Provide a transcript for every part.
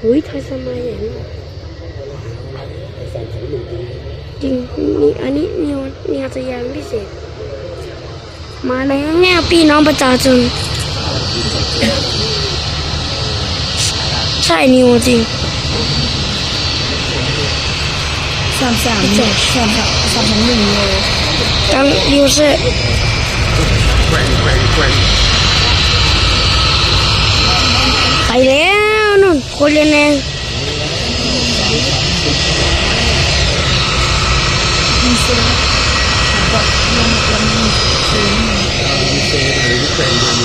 เฮ้ยไทยสมัยอย่างนี้ใส่ถุงหนึ่งปีจริงนี่อันนี้นิวนิวสยามพิเศษ มาแล้วพี่น้องประชาชนใช่นิวจริงสามสามหนึ่งสามสามสามสามหนึ่งเลยจังนิวเซอร์แกว่งแกว่งแกว่งไปแล้วนู่น คนเรียนเองมีเซนแบบยังยังมีเซนมีเซนหรือแกว่งมัน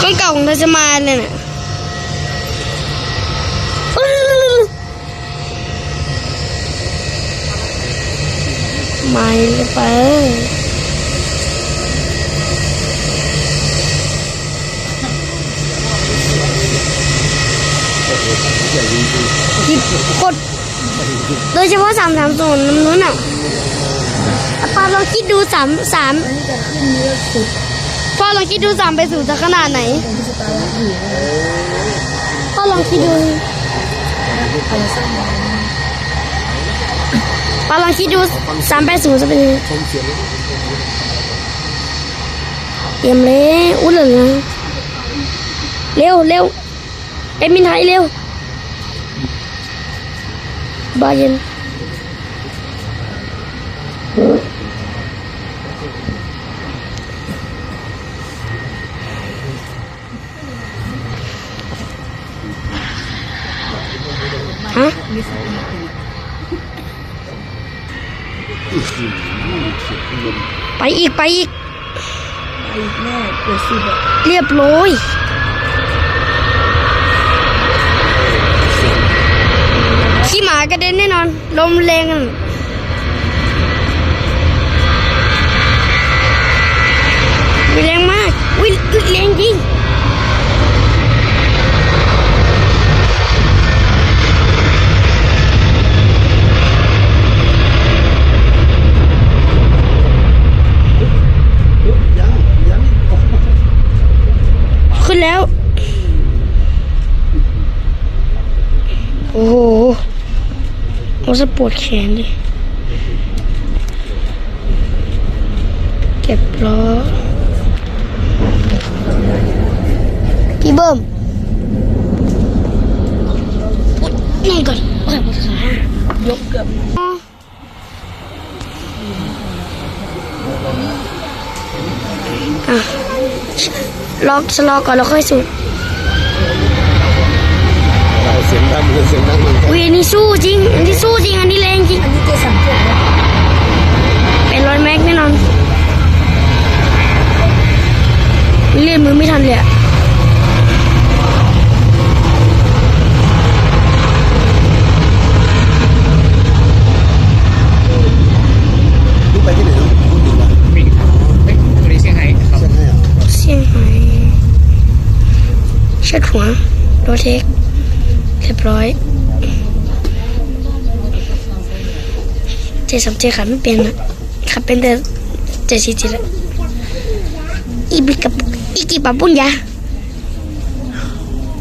คนเก่าของทยสมัยเลยน่ะไม่เลยไป หญ่จริงที่กด โดยเฉพาะสามสามศูนย์น้ำนู้นอะปาลองคิดดูสามสามพ่อลองคิดดูสามไปสู่จะขนาดไหนตรงที่สตาร์ทอยู่พ่อลองคิดดูสามาปาลองคิดดูสามไปสู่จะเป็นยังไงๆชมเสียงเตรียมเลยอุ้ยเลือเร็วเร็วเอ็มมินไทยเร็ว บาเย็นฮะมีสองคนไปอีกไปอีกไปอีกแน่เกิดสิบอะ เรียบร้อยขี้หมากระเด็นแน่นอน ลมแรงวิแรงมากวิแรงจริงยังยังขึ้นแล้ว โอ้โห จะปวดแขนดิเก็บล้อพี่เบิ้มนี่ก่อนโอ้ยปวดขายกเกือบอะล็อกชะลอก่อนแล้วค่อยสูด เสียงดังมันเสียงดังมันอุ้ยอันนี้สู้จริง อันนี้สู้จริง อันนี้แรงจริง อันนี้เจสันเจ็ดนะเป็นร้อยแม็กแน่นอนเล่นมือไม่ทันเลยอะนี่ไปที่ไหนเนาะพูดถึงว่ามีเอ้ยตัวนี้เชียงไฮ้ครับใช่ไหมอะเซี่ยงไฮ้เช็ดหัวโรเทค เรียบร้อยเจสัมเจขับไม่เป็นนะขับเป็นแต่เจซีจีแล้วอีบิกับอีกีปับปุ่นยา